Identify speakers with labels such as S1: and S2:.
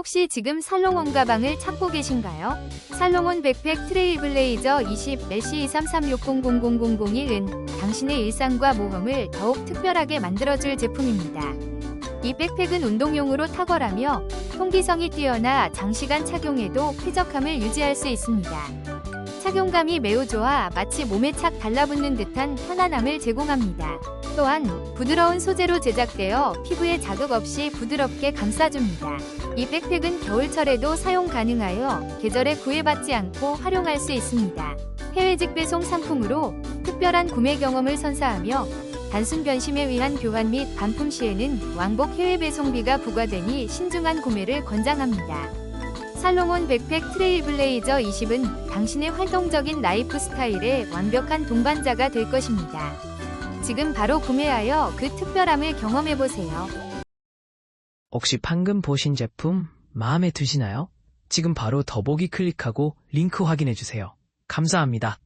S1: 혹시 지금 살롱온 가방을 찾고 계신가요? 살롱온 백팩 트레일블레이저 20 메시 2360000001은 당신의 일상과 모험을 더욱 특별하게 만들어줄 제품입니다. 이 백팩은 운동용으로 탁월하며 통기성이 뛰어나 장시간 착용해도 쾌적함을 유지할 수 있습니다. 착용감이 매우 좋아 마치 몸에 착 달라붙는 듯한 편안함을 제공합니다. 또한 부드러운 소재로 제작되어 피부에 자극 없이 부드럽게 감싸줍니다. 이 백팩은 겨울철에도 사용 가능하여 계절에 구애받지 않고 활용할 수 있습니다. 해외 직배송 상품으로 특별한 구매 경험을 선사하며 단순 변심에 위한 교환 및 반품 시에는 왕복 해외 배송비가 부과되니 신중한 구매를 권장합니다. 살롱온 백팩 트레일블레이저 20은 당신의 활동적인 라이프 스타일에 완벽한 동반자가 될 것입니다. 지금 바로 구매하여 그 특별함을 경험해보세요.
S2: 혹시 방금 보신 제품 마음에 드시나요? 지금 바로 더보기 클릭하고 링크 확인해주세요. 감사합니다.